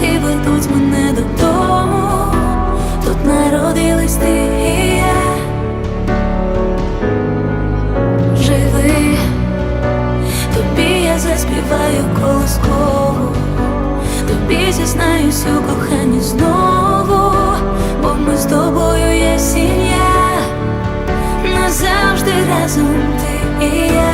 Твої ведуть мене додому. Тут народились ти і я. Живи, тобі я заспіваю колоскову, тобі зізнаюсь у коханні знову, бо ми з тобою є сім'я, назавжди разом ти і я,